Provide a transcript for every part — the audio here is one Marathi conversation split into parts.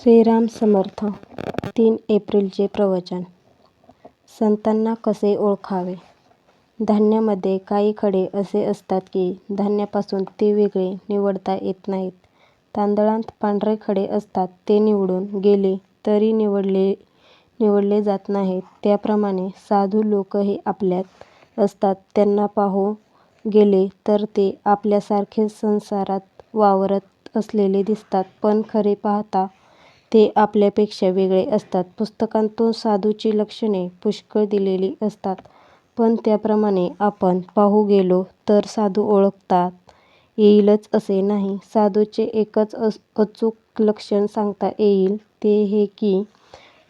श्रीराम समर्थ तीन एप्रिलचे प्रवचन संतांना कसे ओळखावे धान्यामध्ये काही खडे असे असतात की धान्यापासून ते वेगळे निवडता येत नाहीत. तांदळात पांढरे खडे असतात ते निवडून गेले तरी निवडले निवडले जात नाहीत. त्याप्रमाणे साधू लोकही आपल्यात असतात. त्यांना पाहू गेले तर ते आपल्यासारखेच संसारात वावरत असलेले दिसतात पण खरे पाहता ते आपल्यापेक्षा वेगळे असतात. पुस्तकांतून साधूची लक्षणे पुष्कळ दिलेली असतात पण त्याप्रमाणे आपण पाहू गेलो तर साधू ओळखता येईलच असे नाही. साधूचे एकच अचूक लक्षण सांगता येईल ते हे की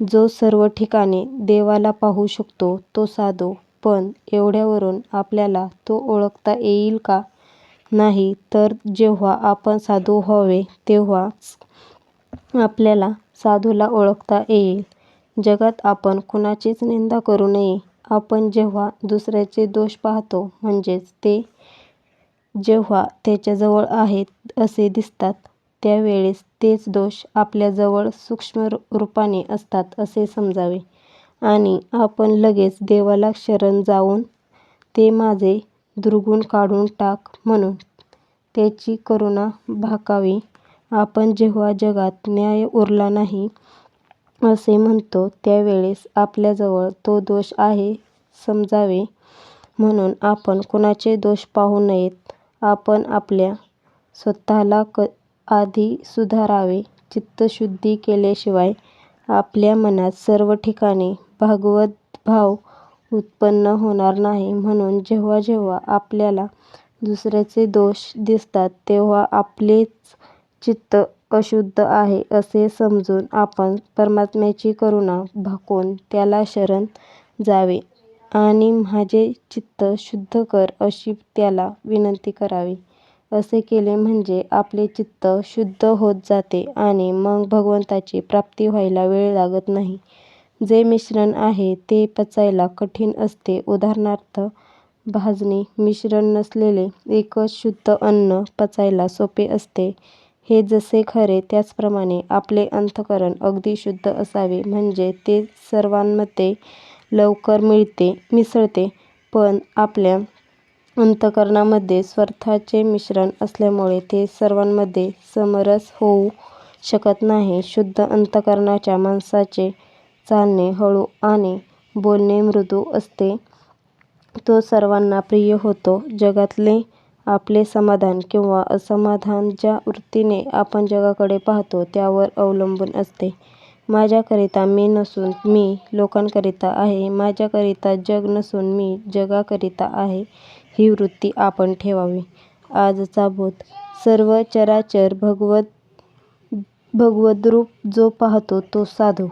जो सर्व ठिकाणी देवाला पाहू शकतो तो साधू. पण एवढ्यावरून आपल्याला तो ओळखता येईल का? नाही तर जेव्हा आपण साधू व्हावे तेव्हाच आपल्याला साधूला ओळखता येईल. जगात आपण कुणाचीच निंदा करू नये. आपण जेव्हा दुसऱ्याचे दोष पाहतो म्हणजेच ते जेव्हा त्याच्याजवळ आहेत असे दिसतात त्यावेळेस तेच दोष आपल्याजवळ सूक्ष्म रूपाने असतात असे समजावे आणि आपण लगेच देवाला शरण जाऊन ते माझे दुर्गुण काढून टाक म्हणून त्याची करुणा भाकावी. आपण जेव्हा जगात न्याय उरला नाही असे म्हणतो त्यावेळेस आपल्याजवळ तो दोष आहे समजावे. म्हणून आपण कुणाचे दोष पाहू नयेत. आपण आपल्या स्वतःला आधी सुधारावे. चित्तशुद्धी केल्याशिवाय आपल्या मनात सर्व ठिकाणी भगवद्भाव उत्पन्न होणार नाही. म्हणून जेव्हा जेव्हा आपल्याला दुसऱ्याचे दोष दिसतात तेव्हा आपलेच चित्त अशुद्ध आहे असे समजून आपण परमात्म्याची करुणा भाकून त्याला शरण जावे आणि माझे चित्त शुद्ध कर अशी त्याला विनंती करावी. असे केले म्हणजे आपले चित्त शुद्ध होत जाते आणि मग भगवंताची प्राप्ती व्हायला वेळ लागत नाही. जे मिश्रण आहे ते पचायला कठीण असते उदाहरणार्थ भाजणी मिश्रण नसलेले एकच शुद्ध अन्न पचायला सोपे असते. हे जसे खरे त्याचप्रमाणे आपले अंतःकरण अगदी शुद्ध असावे म्हणजे ते सर्वांमध्ये लवकर मिळते मिसळते. पण आपल्या अंतःकरणामध्ये स्वार्थाचे मिश्रण असल्यामुळे ते सर्वांमध्ये समरस होऊ शकत नाही. शुद्ध अंतःकरणाच्या माणसाचे चालणे हळू आणि बोलणे मृदू असते. तो सर्वांना प्रिय होतो. जगातले आपले समाधान किंवा असमाधान ज्या वृत्तीने आपण जगाकडे पाहतो त्यावर अवलंबून असते. माझ्याकरिता मी नसून मी लोकांकरिता आहे. माझ्याकरिता जग नसून मी जगाकरिता आहे ही वृत्ती आपण ठेवावी. आजचा बोध सर्व चराचर भगवद्रूप जो पाहतो तो साधू